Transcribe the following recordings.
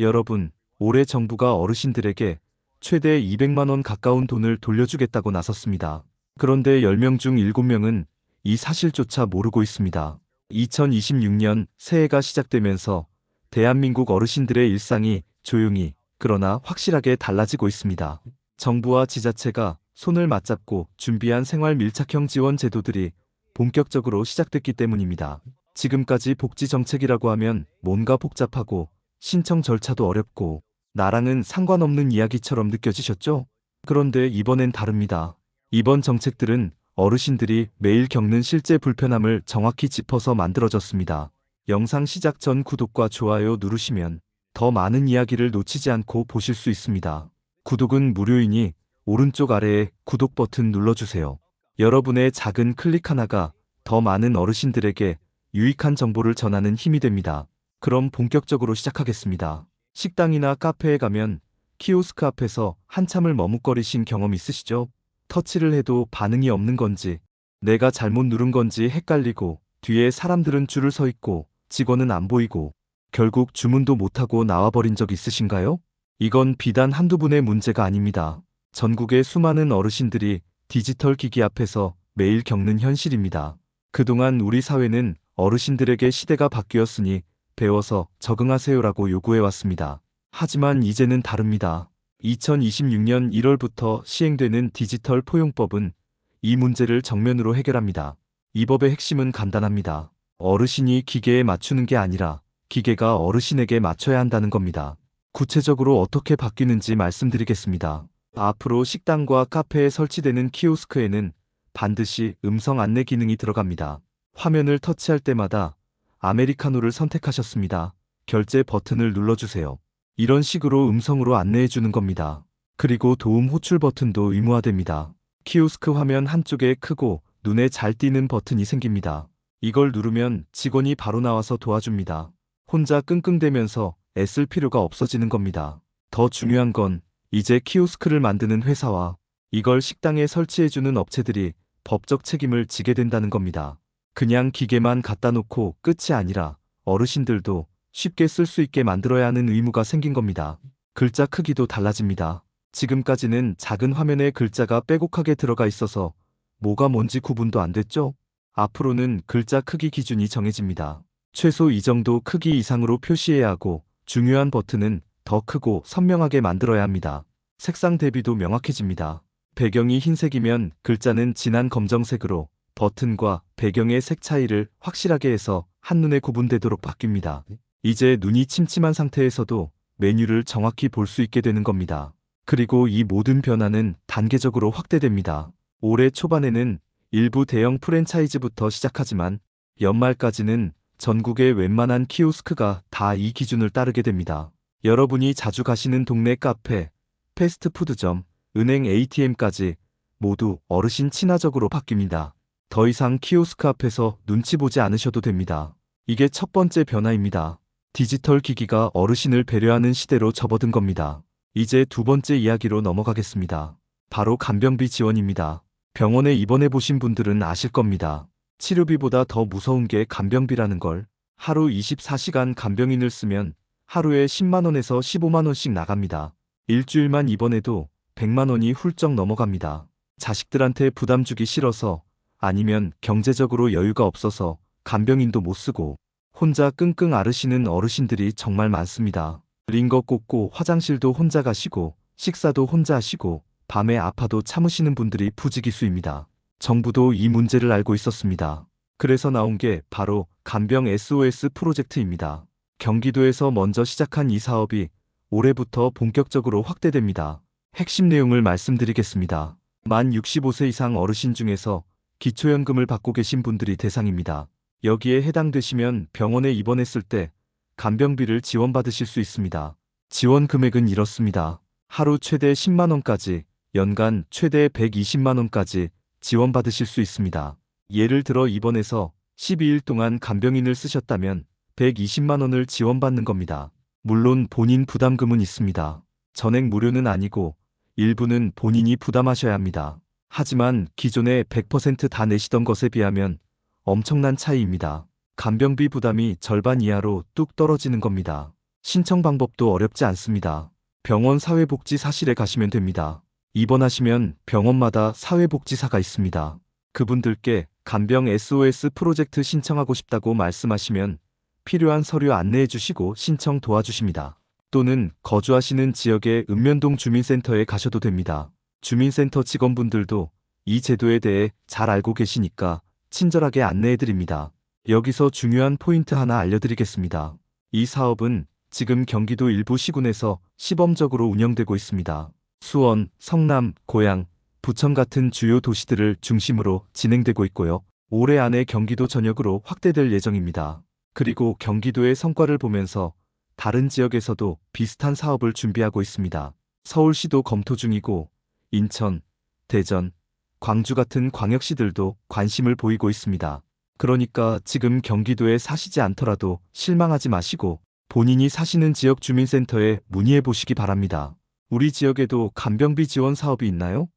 여러분, 올해 정부가 어르신들에게 최대 200만원 가까운 돈을 돌려주겠다고 나섰습니다. 그런데 10명 중 7명은 이 사실조차 모르고 있습니다. 2026년 새해가 시작되면서 대한민국 어르신들의 일상이 조용히 그러나 확실하게 달라지고 있습니다. 정부와 지자체가 손을 맞잡고 준비한 생활 밀착형 지원 제도들이 본격적으로 시작됐기 때문입니다. 지금까지 복지 정책이라고 하면 뭔가 복잡하고 신청 절차도 어렵고 나랑은 상관없는 이야기처럼 느껴지셨죠? 그런데 이번엔 다릅니다. 이번 정책들은 어르신들이 매일 겪는 실제 불편함을 정확히 짚어서 만들어졌습니다. 영상 시작 전 구독과 좋아요 누르시면 더 많은 이야기를 놓치지 않고 보실 수 있습니다. 구독은 무료이니 오른쪽 아래에 구독 버튼 눌러주세요. 여러분의 작은 클릭 하나가 더 많은 어르신들에게 유익한 정보를 전하는 힘이 됩니다. 그럼 본격적으로 시작하겠습니다. 식당이나 카페에 가면 키오스크 앞에서 한참을 머뭇거리신 경험 있으시죠? 터치를 해도 반응이 없는 건지, 내가 잘못 누른 건지 헷갈리고, 뒤에 사람들은 줄을 서 있고, 직원은 안 보이고, 결국 주문도 못하고 나와버린 적 있으신가요? 이건 비단 한두 분의 문제가 아닙니다. 전국의 수많은 어르신들이 디지털 기기 앞에서 매일 겪는 현실입니다. 그동안 우리 사회는 어르신들에게 시대가 바뀌었으니 배워서 적응하세요라고 요구해왔습니다. 하지만 이제는 다릅니다. 2026년 1월부터 시행되는 디지털 포용법은 이 문제를 정면으로 해결합니다. 이 법의 핵심은 간단합니다. 어르신이 기계에 맞추는 게 아니라 기계가 어르신에게 맞춰야 한다는 겁니다. 구체적으로 어떻게 바뀌는지 말씀드리겠습니다. 앞으로 식당과 카페에 설치되는 키오스크에는 반드시 음성 안내 기능이 들어갑니다. 화면을 터치할 때마다 아메리카노를 선택하셨습니다. 결제 버튼을 눌러주세요. 이런 식으로 음성으로 안내해 주는 겁니다. 그리고 도움 호출 버튼도 의무화됩니다. 키오스크 화면 한쪽에 크고 눈에 잘 띄는 버튼이 생깁니다. 이걸 누르면 직원이 바로 나와서 도와줍니다. 혼자 끙끙대면서 애쓸 필요가 없어지는 겁니다. 더 중요한 건 이제 키오스크를 만드는 회사와 이걸 식당에 설치해주는 업체들이 법적 책임을 지게 된다는 겁니다. 그냥 기계만 갖다 놓고 끝이 아니라 어르신들도 쉽게 쓸 수 있게 만들어야 하는 의무가 생긴 겁니다. 글자 크기도 달라집니다. 지금까지는 작은 화면에 글자가 빼곡하게 들어가 있어서 뭐가 뭔지 구분도 안 됐죠? 앞으로는 글자 크기 기준이 정해집니다. 최소 이 정도 크기 이상으로 표시해야 하고 중요한 버튼은 더 크고 선명하게 만들어야 합니다. 색상 대비도 명확해집니다. 배경이 흰색이면 글자는 진한 검정색으로 버튼과 배경의 색 차이를 확실하게 해서 한눈에 구분되도록 바뀝니다. 이제 눈이 침침한 상태에서도 메뉴를 정확히 볼 수 있게 되는 겁니다. 그리고 이 모든 변화는 단계적으로 확대됩니다. 올해 초반에는 일부 대형 프랜차이즈부터 시작하지만 연말까지는 전국의 웬만한 키오스크가 다 이 기준을 따르게 됩니다. 여러분이 자주 가시는 동네 카페, 패스트푸드점, 은행 ATM까지 모두 어르신 친화적으로 바뀝니다. 더 이상 키오스크 앞에서 눈치 보지 않으셔도 됩니다. 이게 첫 번째 변화입니다. 디지털 기기가 어르신을 배려하는 시대로 접어든 겁니다. 이제 두 번째 이야기로 넘어가겠습니다. 바로 간병비 지원입니다. 병원에 입원해 보신 분들은 아실 겁니다. 치료비보다 더 무서운 게 간병비라는 걸. 하루 24시간 간병인을 쓰면 하루에 10만원에서 15만원씩 나갑니다. 일주일만 입원해도 100만원이 훌쩍 넘어갑니다. 자식들한테 부담 주기 싫어서 아니면 경제적으로 여유가 없어서 간병인도 못 쓰고 혼자 끙끙 앓으시는 어르신들이 정말 많습니다. 링거 꽂고 화장실도 혼자 가시고 식사도 혼자 하시고 밤에 아파도 참으시는 분들이 부지기수입니다. 정부도 이 문제를 알고 있었습니다. 그래서 나온 게 바로 간병 SOS 프로젝트입니다. 경기도에서 먼저 시작한 이 사업이 올해부터 본격적으로 확대됩니다. 핵심 내용을 말씀드리겠습니다. 만 65세 이상 어르신 중에서 기초연금을 받고 계신 분들이 대상입니다. 여기에 해당되시면 병원에 입원했을 때 간병비를 지원받으실 수 있습니다. 지원 금액은 이렇습니다. 하루 최대 10만원까지, 연간 최대 120만원까지 지원받으실 수 있습니다. 예를 들어 입원해서 12일 동안 간병인을 쓰셨다면 120만원을 지원받는 겁니다. 물론 본인 부담금은 있습니다. 전액 무료는 아니고 일부는 본인이 부담하셔야 합니다. 하지만 기존에 100%다 내시던 것에 비하면 엄청난 차이입니다. 간병비 부담이 절반 이하로 뚝 떨어지는 겁니다. 신청 방법도 어렵지 않습니다. 병원 사회복지 사실에 가시면 됩니다. 입원하시면 병원마다 사회복지사가 있습니다. 그분들께 간병 SOS 프로젝트 신청하고 싶다고 말씀하시면 필요한 서류 안내해 주시고 신청 도와주십니다. 또는 거주하시는 지역의 읍면동 주민센터에 가셔도 됩니다. 주민센터 직원분들도 이 제도에 대해 잘 알고 계시니까 친절하게 안내해 드립니다. 여기서 중요한 포인트 하나 알려드리겠습니다. 이 사업은 지금 경기도 일부 시군에서 시범적으로 운영되고 있습니다. 수원, 성남, 고양, 부천 같은 주요 도시들을 중심으로 진행되고 있고요. 올해 안에 경기도 전역으로 확대될 예정입니다. 그리고 경기도의 성과를 보면서 다른 지역에서도 비슷한 사업을 준비하고 있습니다. 서울시도 검토 중이고 인천, 대전, 광주 같은 광역시들도 관심을 보이고 있습니다. 그러니까 지금 경기도에 사시지 않더라도 실망하지 마시고 본인이 사시는 지역 주민센터에 문의해 보시기 바랍니다. 우리 지역에도 간병비 지원 사업이 있나요?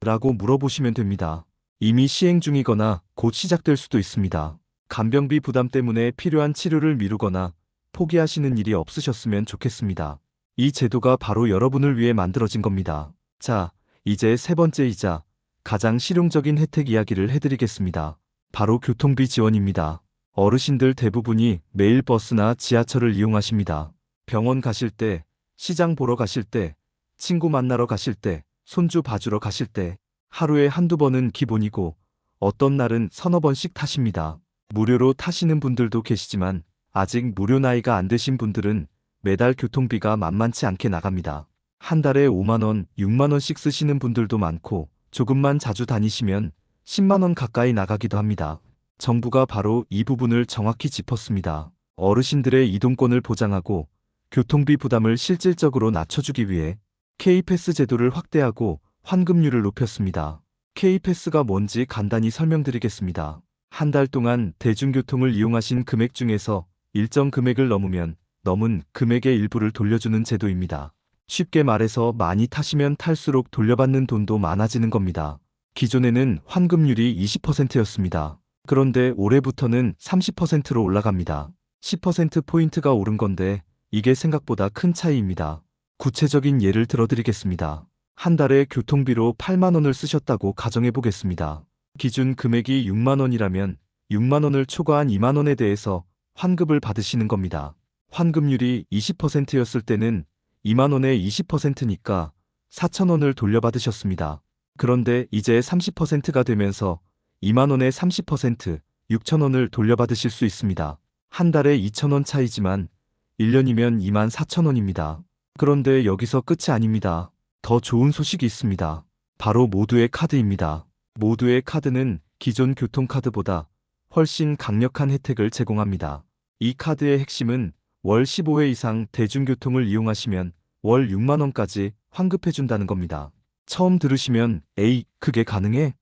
라고 물어보시면 됩니다. 이미 시행 중이거나 곧 시작될 수도 있습니다. 간병비 부담 때문에 필요한 치료를 미루거나 포기하시는 일이 없으셨으면 좋겠습니다. 이 제도가 바로 여러분을 위해 만들어진 겁니다. 자, 이제 세 번째이자 가장 실용적인 혜택 이야기를 해드리겠습니다. 바로 교통비 지원입니다. 어르신들 대부분이 매일 버스나 지하철을 이용하십니다. 병원 가실 때, 시장 보러 가실 때, 친구 만나러 가실 때, 손주 봐주러 가실 때, 하루에 한두 번은 기본이고, 어떤 날은 서너 번씩 타십니다. 무료로 타시는 분들도 계시지만, 아직 무료 나이가 안 되신 분들은 매달 교통비가 만만치 않게 나갑니다. 한 달에 5만원, 6만원씩 쓰시는 분들도 많고, 조금만 자주 다니시면 10만원 가까이 나가기도 합니다. 정부가 바로 이 부분을 정확히 짚었습니다. 어르신들의 이동권을 보장하고 교통비 부담을 실질적으로 낮춰주기 위해 K패스 제도를 확대하고 환급률을 높였습니다. K패스가 뭔지 간단히 설명드리겠습니다. 한 달 동안 대중교통을 이용하신 금액 중에서 일정 금액을 넘으면 넘은 금액의 일부를 돌려주는 제도입니다. 쉽게 말해서 많이 타시면 탈수록 돌려받는 돈도 많아지는 겁니다. 기존에는 환급률이 20%였습니다. 그런데 올해부터는 30%로 올라갑니다. 10%포인트가 오른 건데 이게 생각보다 큰 차이입니다. 구체적인 예를 들어드리겠습니다. 한 달에 교통비로 8만원을 쓰셨다고 가정해 보겠습니다. 기준 금액이 6만원이라면 6만원을 초과한 2만원에 대해서 환급을 받으시는 겁니다. 환급률이 20%였을 때는 2만원의 20%니까 4천원을 돌려받으셨습니다. 그런데 이제 30%가 되면서 2만원의 30%, 6천원을 돌려받으실 수 있습니다. 한 달에 2천원 차이지만 1년이면 2만 4천원입니다. 그런데 여기서 끝이 아닙니다. 더 좋은 소식이 있습니다. 바로 모두의 카드입니다. 모두의 카드는 기존 교통카드보다 훨씬 강력한 혜택을 제공합니다. 이 카드의 핵심은 월 15회 이상 대중교통을 이용하시면 월 6만원까지 환급해준다는 겁니다. 처음 들으시면 에이, 그게 가능해?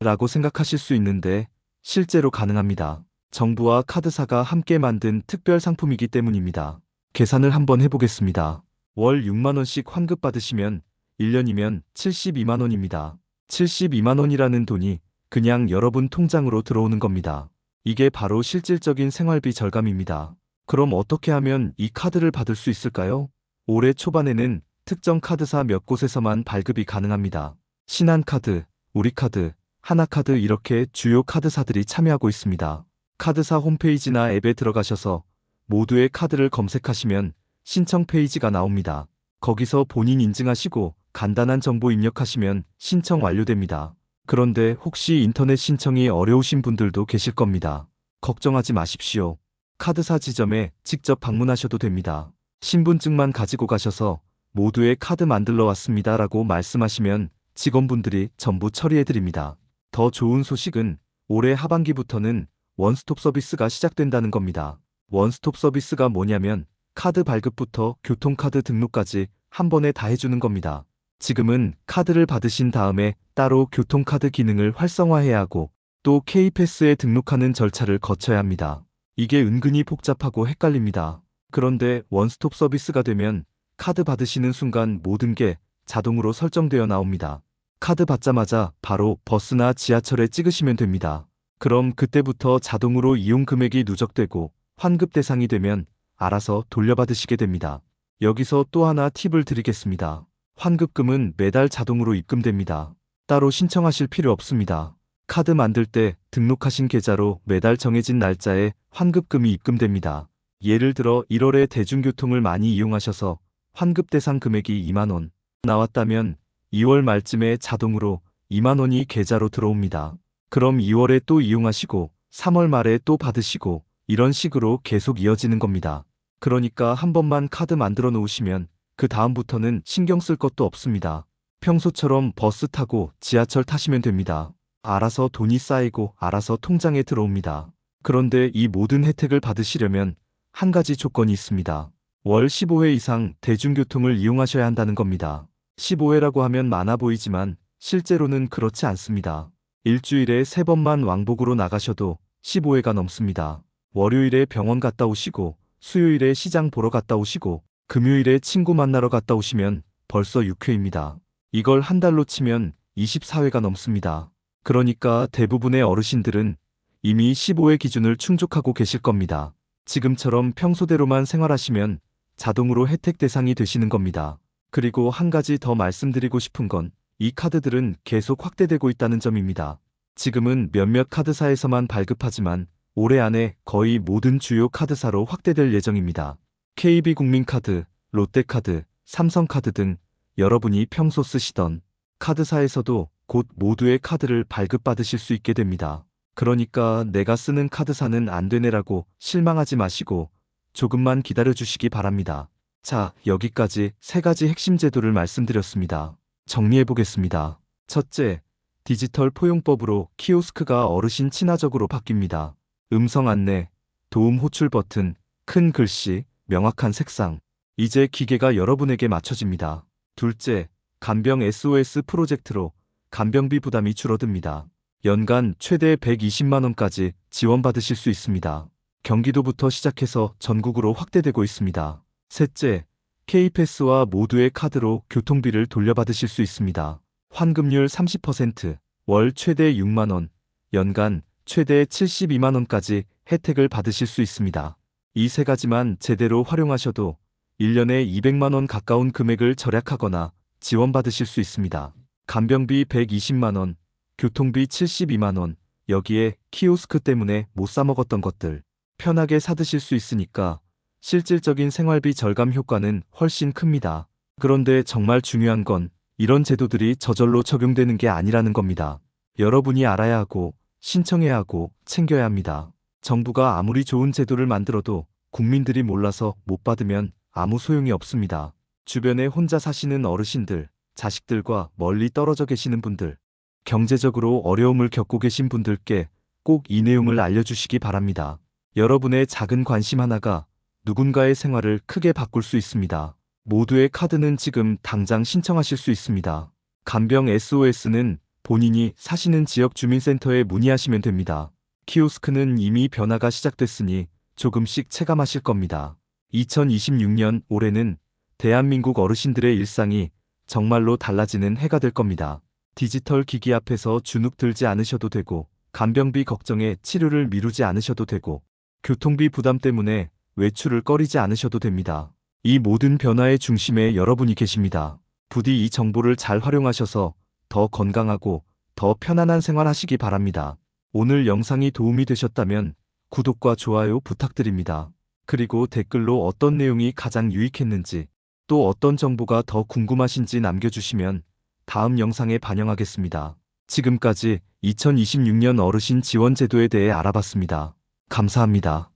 라고 생각하실 수 있는데 실제로 가능합니다. 정부와 카드사가 함께 만든 특별 상품이기 때문입니다. 계산을 한번 해보겠습니다. 월 6만원씩 환급받으시면 1년이면 72만원입니다. 72만원이라는 돈이 그냥 여러분 통장으로 들어오는 겁니다. 이게 바로 실질적인 생활비 절감입니다. 그럼 어떻게 하면 이 카드를 받을 수 있을까요? 올해 초반에는 특정 카드사 몇 곳에서만 발급이 가능합니다. 신한카드, 우리카드, 하나카드 이렇게 주요 카드사들이 참여하고 있습니다. 카드사 홈페이지나 앱에 들어가셔서 모두의 카드를 검색하시면 신청 페이지가 나옵니다. 거기서 본인 인증하시고 간단한 정보 입력하시면 신청 완료됩니다. 그런데 혹시 인터넷 신청이 어려우신 분들도 계실 겁니다. 걱정하지 마십시오. 카드사 지점에 직접 방문하셔도 됩니다. 신분증만 가지고 가셔서 모두의 카드 만들러 왔습니다 라고 말씀하시면 직원분들이 전부 처리해 드립니다. 더 좋은 소식은 올해 하반기부터는 원스톱 서비스가 시작된다는 겁니다. 원스톱 서비스가 뭐냐면 카드 발급부터 교통카드 등록까지 한 번에 다 해주는 겁니다. 지금은 카드를 받으신 다음에 따로 교통카드 기능을 활성화해야 하고 또 K패스에 등록하는 절차를 거쳐야 합니다. 이게 은근히 복잡하고 헷갈립니다. 그런데 원스톱 서비스가 되면 카드 받으시는 순간 모든 게 자동으로 설정되어 나옵니다. 카드 받자마자 바로 버스나 지하철에 찍으시면 됩니다. 그럼 그때부터 자동으로 이용 금액이 누적되고 환급 대상이 되면 알아서 돌려받으시게 됩니다. 여기서 또 하나 팁을 드리겠습니다. 환급금은 매달 자동으로 입금됩니다. 따로 신청하실 필요 없습니다. 카드 만들 때 등록하신 계좌로 매달 정해진 날짜에 환급금이 입금됩니다. 예를 들어 1월에 대중교통을 많이 이용하셔서 환급 대상 금액이 2만원 나왔다면 2월 말쯤에 자동으로 2만원이 계좌로 들어옵니다. 그럼 2월에 또 이용하시고 3월 말에 또 받으시고 이런 식으로 계속 이어지는 겁니다. 그러니까 한 번만 카드 만들어 놓으시면 그 다음부터는 신경 쓸 것도 없습니다. 평소처럼 버스 타고 지하철 타시면 됩니다. 알아서 돈이 쌓이고 알아서 통장에 들어옵니다. 그런데 이 모든 혜택을 받으시려면 한 가지 조건이 있습니다. 월 15회 이상 대중교통을 이용하셔야 한다는 겁니다. 15회라고 하면 많아 보이지만 실제로는 그렇지 않습니다. 일주일에 3번만 왕복으로 나가셔도 15회가 넘습니다. 월요일에 병원 갔다 오시고 수요일에 시장 보러 갔다 오시고 금요일에 친구 만나러 갔다 오시면 벌써 6회입니다. 이걸 한 달로 치면 24회가 넘습니다. 그러니까 대부분의 어르신들은 이미 15회 기준을 충족하고 계실 겁니다. 지금처럼 평소대로만 생활하시면 자동으로 혜택 대상이 되시는 겁니다. 그리고 한 가지 더 말씀드리고 싶은 건 이 카드들은 계속 확대되고 있다는 점입니다. 지금은 몇몇 카드사에서만 발급하지만 올해 안에 거의 모든 주요 카드사로 확대될 예정입니다. KB국민카드, 롯데카드, 삼성카드 등 여러분이 평소 쓰시던 카드사에서도 곧 모두의 카드를 발급받으실 수 있게 됩니다. 그러니까 내가 쓰는 카드사는 안 되네라고 실망하지 마시고 조금만 기다려 주시기 바랍니다. 자, 여기까지 세 가지 핵심 제도를 말씀드렸습니다. 정리해 보겠습니다. 첫째, 디지털 포용법으로 키오스크가 어르신 친화적으로 바뀝니다. 음성 안내, 도움 호출 버튼, 큰 글씨, 명확한 색상. 이제 기계가 여러분에게 맞춰집니다. 둘째, 간병 SOS 프로젝트로 간병비 부담이 줄어듭니다. 연간 최대 120만원까지 지원받으실 수 있습니다. 경기도부터 시작해서 전국으로 확대되고 있습니다. 셋째, K패스와 모두의 카드로 교통비를 돌려받으실 수 있습니다. 환급률 30%, 월 최대 6만원, 연간 최대 72만원까지 혜택을 받으실 수 있습니다. 이 세 가지만 제대로 활용하셔도 1년에 200만원 가까운 금액을 절약하거나 지원받으실 수 있습니다. 간병비 120만원, 교통비 72만원, 여기에 키오스크 때문에 못 사먹었던 것들 편하게 사드실 수 있으니까 실질적인 생활비 절감 효과는 훨씬 큽니다. 그런데 정말 중요한 건 이런 제도들이 저절로 적용되는 게 아니라는 겁니다. 여러분이 알아야 하고 신청해야 하고 챙겨야 합니다. 정부가 아무리 좋은 제도를 만들어도 국민들이 몰라서 못 받으면 아무 소용이 없습니다. 주변에 혼자 사시는 어르신들, 자식들과 멀리 떨어져 계시는 분들, 경제적으로 어려움을 겪고 계신 분들께 꼭 이 내용을 알려주시기 바랍니다. 여러분의 작은 관심 하나가 누군가의 생활을 크게 바꿀 수 있습니다. 모두의 카드는 지금 당장 신청하실 수 있습니다. 간병 SOS는 본인이 사시는 지역 주민센터에 문의하시면 됩니다. 키오스크는 이미 변화가 시작됐으니 조금씩 체감하실 겁니다. 2026년 올해는 대한민국 어르신들의 일상이 정말로 달라지는 해가 될 겁니다. 디지털 기기 앞에서 주눅 들지 않으셔도 되고, 간병비 걱정에 치료를 미루지 않으셔도 되고, 교통비 부담 때문에 외출을 꺼리지 않으셔도 됩니다. 이 모든 변화의 중심에 여러분이 계십니다. 부디 이 정보를 잘 활용하셔서 더 건강하고 더 편안한 생활 하시기 바랍니다. 오늘 영상이 도움이 되셨다면 구독과 좋아요 부탁드립니다. 그리고 댓글로 어떤 내용이 가장 유익했는지 또 어떤 정보가 더 궁금하신지 남겨주시면 다음 영상에 반영하겠습니다. 지금까지 2026년 어르신 지원 제도에 대해 알아봤습니다. 감사합니다.